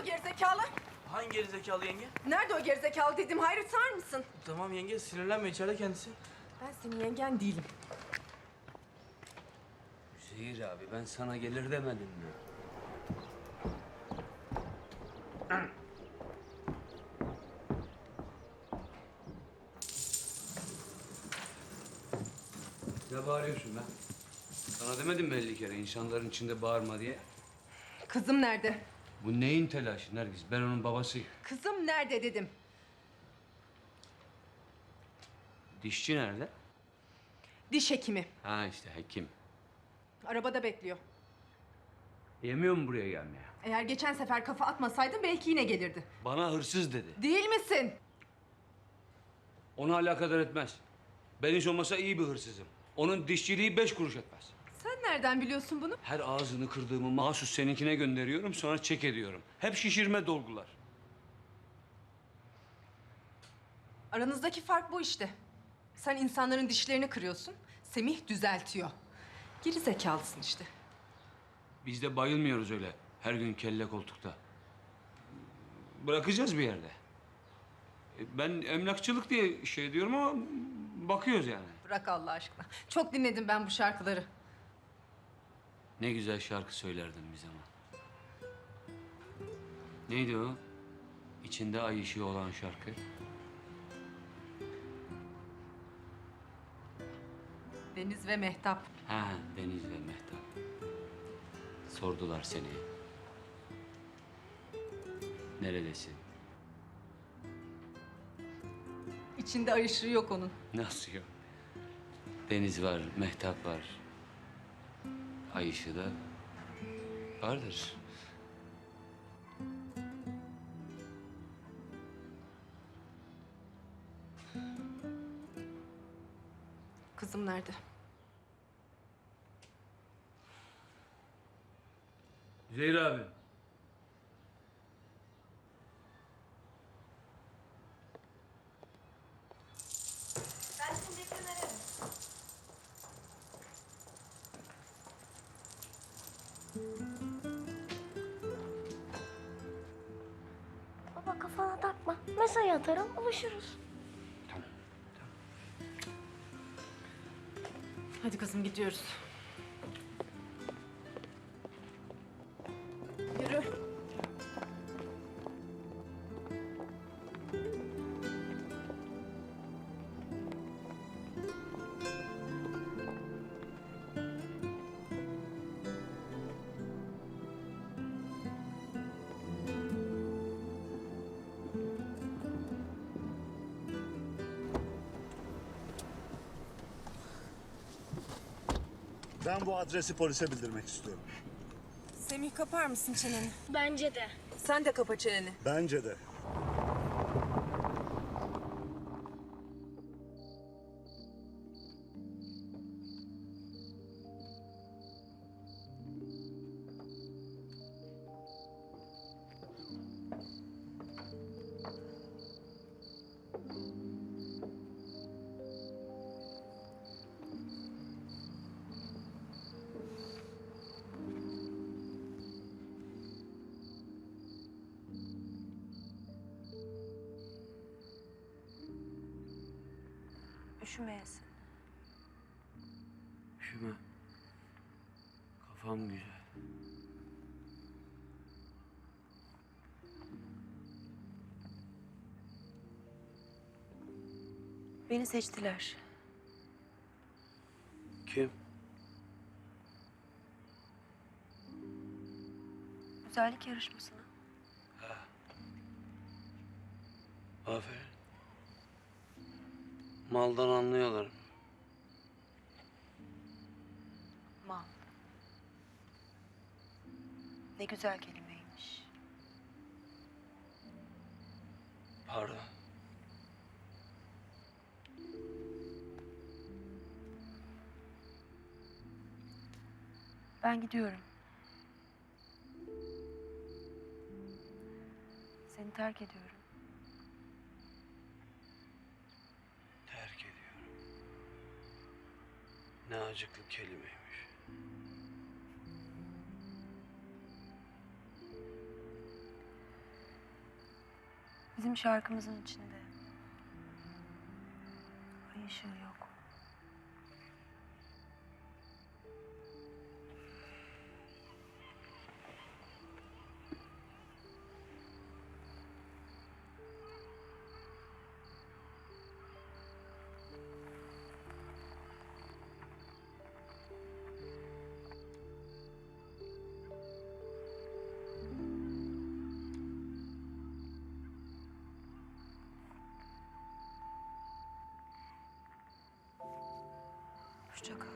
o gerizekalı? Hangi gerizekalı yenge? Nerede o gerizekalı dedim. Hayır sar mısın? Tamam yenge sinirlenme içeride kendisi. Ben senin yengen değilim. Zehir abi ben sana gelir demedim mi? Ne bağırıyorsun lan? Sana demedim mi elli kere insanların içinde bağırma diye? Kızım nerede? Bu neyin telaşı Nergis? Ben onun babasıyım. Kızım nerede dedim. Dişçi nerede? Diş hekimi. Ha işte hekim. Arabada bekliyor. Yemiyor mu buraya gelmeye? Eğer geçen sefer kafa atmasaydın belki yine gelirdi. Bana hırsız dedi. Değil misin? Onu alakadar etmez. Ben hiç olmasa iyi bir hırsızım. Onun dişçiliği beş kuruş etmez. Nereden biliyorsun bunu? Her ağzını kırdığımı mahsus seninkine gönderiyorum sonra çek ediyorum. Hep şişirme dolgular. Aranızdaki fark bu işte. Sen insanların dişlerini kırıyorsun. Semih düzeltiyor. Geri zekalısın işte. Biz de bayılmıyoruz öyle her gün kelle koltukta. Bırakacağız bir yerde. E, Ben emlakçılık diye şey diyorum ama bakıyoruz yani. Bırak Allah aşkına. Çok dinledim ben bu şarkıları. Ne güzel şarkı söylerdin bir zaman. Neydi o? İçinde ay ışığı olan şarkı. Deniz ve Mehtap. Ha, Deniz ve Mehtap. Sordular seni. Neredesin? İçinde ay ışığı yok onun. Nasıl yok? Deniz var, Mehtap var. Ay ışığı da vardır. Kızım nerede? Zehir abi. Baba kafana takma. Mesaj atarım, buluşuruz. Tamam. Hadi kızım gidiyoruz. Ben bu adresi polise bildirmek istiyorum. Semih kapar mısın çeneni? Bence de. Sen de kapa çeneni. Bence de. Üşümeyesin. Üşüme. Kafam güzel. Beni seçtiler. Kim? Güzellik yarışmasına. Aferin. Maldan anlıyorlar. Mal. Ne güzel kelimeymiş. Pardon. Ben gidiyorum. Seni terk ediyorum. Ne acıklı kelimeymiş. Bizim şarkımızın içinde ay ışığı yok. Kal.